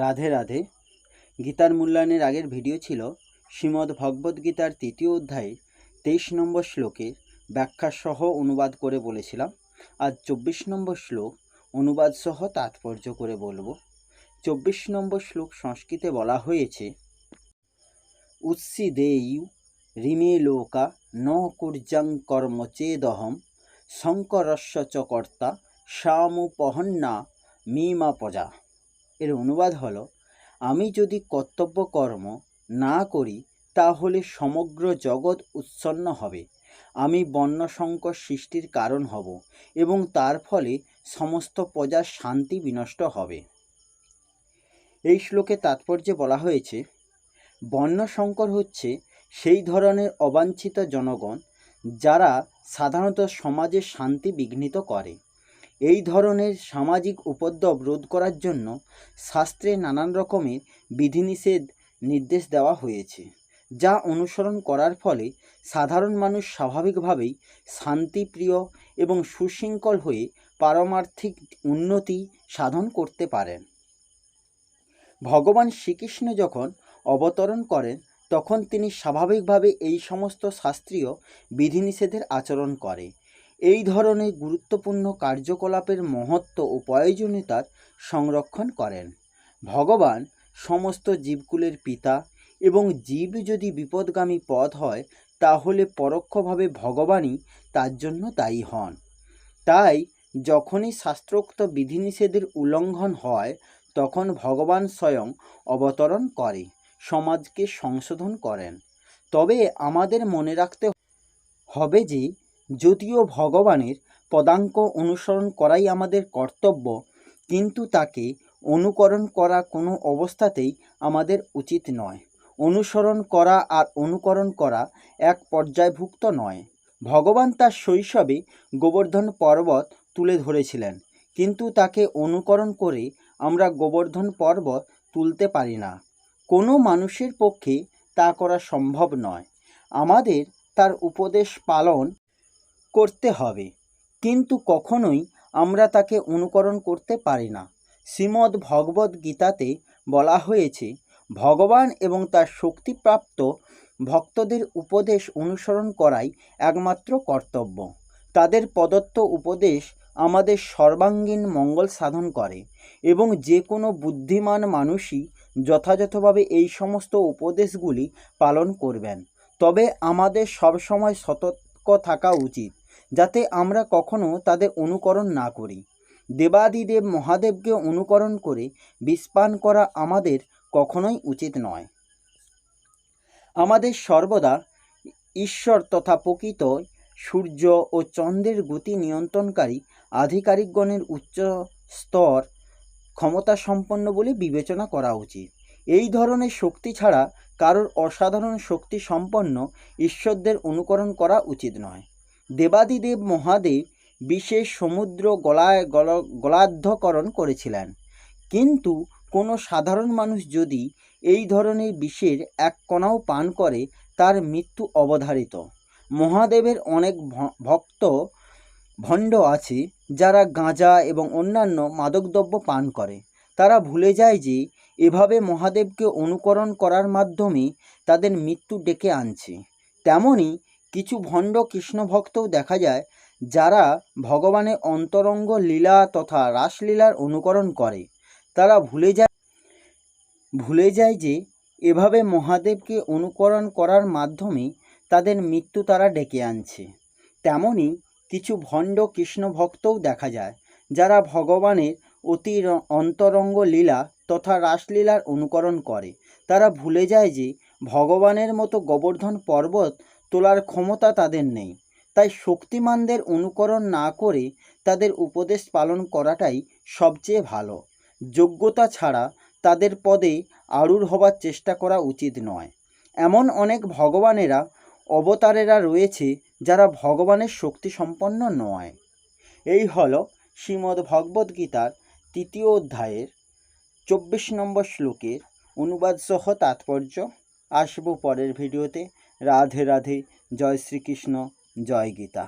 রাধে রাধে। গীতার মূল্যায়নের আগের ভিডিও ছিল শ্রীমদ্ ভগবদ্ গীতার তৃতীয় অধ্যায়ে তেইশ নম্বর শ্লোকের ব্যাখ্যা সহ অনুবাদ করে বলেছিলাম। আজ চব্বিশ নম্বর শ্লোক অনুবাদ সহ তাৎপর্য করে বলব। চব্বিশ নম্বর শ্লোক সংস্কৃতে বলা হয়েছে, উৎসিদেয়ু রিমে লোকা ন কুর্যাং কর্ম চেদহম শঙ্করস্য চ কর্তা সামুপহন্না মিমা পজা। এর অনুবাদ হলো, আমি যদি কর্তব্য কর্ম না করি, তাহলে সমগ্র জগৎ উৎসন্ন হবে। আমি বর্ণসংকর সৃষ্টির কারণ হব এবং তার ফলে সমস্ত প্রজার শান্তি বিনষ্ট হবে। এই শ্লোকে তাৎপর্যে বলা হয়েছে বর্ণসংকর হচ্ছে সেই ধরনের অবাঞ্ছিত জনগণ যারা সাধারণত সমাজে শান্তি বিঘ্নিত করে। এই ধরনের সামাজিক উপদ্রব রোধ করার জন্য শাস্ত্রে নানান রকমের বিধিনিষেধ নির্দেশ দেওয়া হয়েছে, যা অনুসরণ করার ফলে সাধারণ মানুষ স্বাভাবিকভাবেই শান্তিপ্রিয় এবং সুশৃঙ্খল হয়ে পারমার্থিক উন্নতি সাধন করতে পারেন ভগবান শ্রীকৃষ্ণ যখন অবতরণ করেন, তখন তিনি স্বাভাবিকভাবে এই সমস্ত শাস্ত্রীয় বিধিনিষেধের আচরণ করে। এই ধরনের গুরুত্বপূর্ণ কার্যকলাপের মহত্ব ও প্রয়োজনীয়তার সংরক্ষণ করেন। ভগবান সমস্ত জীবকুলের পিতা এবং জীব যদি বিপদগামী পথ হয়, তাহলে পরোক্ষভাবে ভগবানই তার জন্য দায়ী হন। তাই যখনই শাস্ত্রোক্ত বিধিনিষেধের উল্লঙ্ঘন হয়, তখন ভগবান স্বয়ং অবতরণ করে, সমাজকে সংশোধন করেন। তবে আমাদের মনে রাখতে হবে যে যদিও ভগবানের পদাঙ্ক অনুসরণ করাই আমাদের কর্তব্য, কিন্তু তাকে অনুকরণ করা কোনো অবস্থাতেই আমাদের উচিত নয়। অনুসরণ করা আর অনুকরণ করা এক পর্যায়ভুক্ত নয়। ভগবান তার শৈশবে গোবর্ধন পর্বত তুলে ধরেছিলেন, কিন্তু তাকে অনুকরণ করে আমরা গোবর্ধন পর্বত তুলতে পারি না। কোনো মানুষের পক্ষে তা করা সম্ভব নয়। আমাদের তার উপদেশ পালন করতে হবে। কিন্তু কখনোই আমরা তাকে অনুকরণ করতে পারি না। শ্রীমদ্ ভগবদ্ গীতাতে বলা হয়েছে, ভগবান এবং তার শক্তিপ্রাপ্ত ভক্তদের উপদেশ অনুসরণ করাই একমাত্র কর্তব্য। তাদের প্রদত্ত উপদেশ আমাদের সর্বাঙ্গীন মঙ্গল সাধন করে এবং যে কোনো বুদ্ধিমান মানুষই যথাযথভাবে এই সমস্ত উপদেশগুলি পালন করবেন। তবে আমাদের সবসময় সতর্ক থাকা উচিত। যাতে আমরা কখনো তাদের অনুকরণ না করি। দেবাদিদেব মহাদেবকে অনুকরণ করে বিষপান করা আমাদের কখনোই উচিত নয়। আমাদের সর্বদা ঈশ্বর তথা প্রকৃত সূর্য ও চন্দ্রের গতি নিয়ন্ত্রণকারী আধিকারিকগণের উচ্চ স্তর ক্ষমতা সম্পন্ন বলে বিবেচনা করা উচিত। এই ধরনের শক্তি ছাড়া কারোর অসাধারণ শক্তি সম্পন্ন ঈশ্বরদের অনুকরণ করা উচিত নয়। দেবাদিদেব মহাদেব বিশেষ সমুদ্র গলায় গল, গলাধ্যকরণ করেছিলেন। কিন্তু কোনো সাধারণ মানুষ যদি এই ধরনের বিষের এক কণাও পান করে, তার মৃত্যু অবধারিত। মহাদেবের অনেক ভক্ত ভণ্ড আছে, যারা গাঁজা এবং অন্যান্য মাদকদ্রব্য পান করে। তারা ভুলে যায় যে, এভাবে মহাদেবকে অনুকরণ করার মাধ্যমে তাদের মৃত্যু ডেকে আনছে। তেমনই কিছু ভণ্ড কৃষ্ণ ভক্তও দেখা যায়, যারা ভগবানের অন্তরঙ্গ লীলা তথা রাসলীলার অনুকরণ করে। তারা ভুলে যায় ভুলে যায় যে এভাবে মহাদেবকে অনুকরণ করার মাধ্যমে তাদের মৃত্যু তারা ডেকে আনছে। তেমনই কিছু ভণ্ড কৃষ্ণ ভক্তও দেখা যায়, যারা ভগবানের অতি অন্তরঙ্গ লীলা তথা রাসলীলার অনুকরণ করে। তারা ভুলে যায় যে ভগবানের মতো গোবর্ধন পর্বত তোলার ক্ষমতা তাদের নেই। তাই শক্তিমানদের অনুকরণ না করে তাদের উপদেশ পালন করাটাই সবচেয়ে ভালো। যোগ্যতা ছাড়া তাদের পদে আরূঢ় হবার চেষ্টা করা উচিত নয়। এমন অনেক ভগবানেরা, অবতারেরা রয়েছে যারা ভগবানের শক্তি সম্পন্ন নয়। এই হল শ্রীমদ্ ভগবদ্গীতার তৃতীয় অধ্যায়ের চব্বিশ নম্বর শ্লোকের অনুবাদসহ তাৎপর্য। আসব পরের ভিডিওতে। রাধে রাধে জয় শ্রীকৃষ্ণ জয় গীতা।